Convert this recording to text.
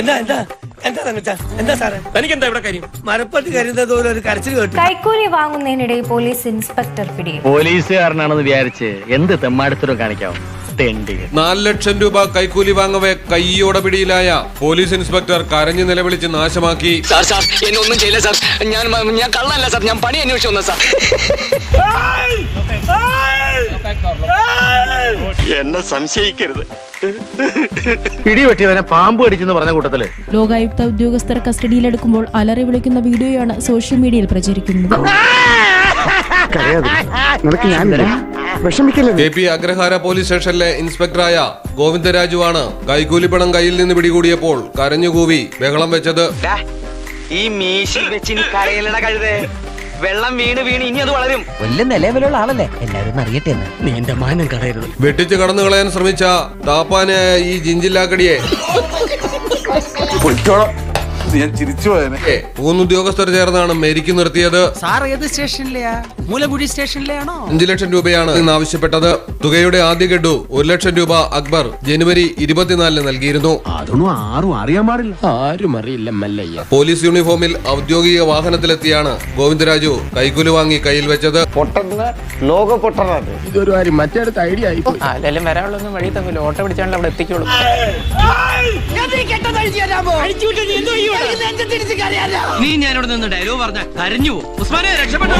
എന്താ എന്താ? എന്താ തങ്കച്ച എന്താ സാറേ? തനിക്ക് എന്താ ഇവിടെ കാര്യം? മരപ്പട്ടി കരുതുന്നത് പോലെ ഒരു കരച്ചിൽ കേട്ടു. കൈക്കൂലി വാങ്ങുന്നതിനിടെ പോലീസ് ഇൻസ്പെക്ടർ പിടിയിൽ. പോലീസുകാരനാണെന്ന് വിചാരിച്ച് എന്ത് തെമ്മാടത്തരം കാണിക്കാം. നാല് ലക്ഷം രൂപ കൈക്കൂലി വാങ്ങവേ കൈയോടെ പിടിയിലായ പോലീസ് ഇൻസ്പെക്ടർ കരഞ്ഞു നിലവിളിച്ച് നാശമാക്കി. സാർ സാർ എന്നെ ഒന്നും ചെയ്യില്ല സാർ. ഞാൻ ഞാൻ കള്ളല്ല സാർ. ഞാൻ പണി അന്വേഷിച്ചു വന്ന സാർ. എന്നെ സംശയിക്കരുത്. പിടിവെട്ടിയവനെ പാമ്പ് കടിച്ചെന്ന് പറഞ്ഞ കൂട്ടത്തിൽ. ലോകായുക്ത ഉദ്യോഗസ്ഥർ കസ്റ്റഡിയിലെടുക്കുമ്പോൾ അലറി വിളിക്കുന്ന വീഡിയോയാണ് സോഷ്യൽ മീഡിയയിൽ പ്രചരിക്കുന്നത്. നിനക്ക് ഞാൻ വിഷമിക്കല്ലേ കെ പി അഗ്രഹാര പോലീസ് സ്റ്റേഷനിലെ ഇൻസ്പെക്ടറായ ഗോവിന്ദരാജുവാണ് കൈക്കൂലി പണം കയ്യിൽ നിന്ന് പിടികൂടിയപ്പോൾ കരഞ്ഞുകൂവി ബഹളം വെച്ചത്. ഈ മീശി വെച്ച് കരയിലട കഴുതേ. വെള്ളം വീണ് വീണ് ഇനി അത് വളരും. വലിയ നിലവിലുള്ള ആളല്ലേ? എല്ലാവരും അറിയട്ടെ എന്ന് നീ എന്റെ മാനം കളയരുത്. വെട്ടിച്ച് കടന്നു കളയാൻ ശ്രമിച്ച താപ്പാനെ ഈ ജിഞ്ചില്ലാക്കടിയെ. ഞാൻ ചിരിച്ചു പോയനെ. മൂന്ന് ഉദ്യോഗസ്ഥർ ചേർന്നാണ് മെരിക്ക് നിർത്തിയത്. സാർ ഏത് സ്റ്റേഷനിലെയാ? മൂലമുടി സ്റ്റേഷനിലെയാണോ? അഞ്ചു ലക്ഷം രൂപയാണ് ഇന്ന് ആവശ്യപ്പെട്ടത്. തുകയുടെ ആദ്യ ഗഡു ഒരു ലക്ഷം രൂപ അക്ബർ ജനുവരി ഇരുപത്തിനാലിന് നൽകിയിരുന്നു. അതൊന്നും ആരും അറിയാൻ പാടില്ല. ആരും അറിയില്ല മല്ലയ്യ. പോലീസ് യൂണിഫോമിൽ ഔദ്യോഗിക വാഹനത്തിലെത്തിയാണ് ഗോവിന്ദരാജു കൈക്കൂലി വാങ്ങി കയ്യിൽ വെച്ചത്. ലോക പൊട്ടനാണ് ഇതൊരു കാര്യം മറ്റേടത്ത് ഐഡിയ ആയി അല്ലെങ്കിലും വരാനുള്ളൊന്നും വഴി തമ്മിൽ ഓട്ടോ പിടിച്ചാണല്ലോ അവിടെ എത്തിക്കോളൂ. നീ ഞാനിവിടെ നിന്ന് ഡയലോഗ് പറഞ്ഞ കരഞ്ഞു ഉസ്മാനെ രക്ഷപ്പെട്ടോ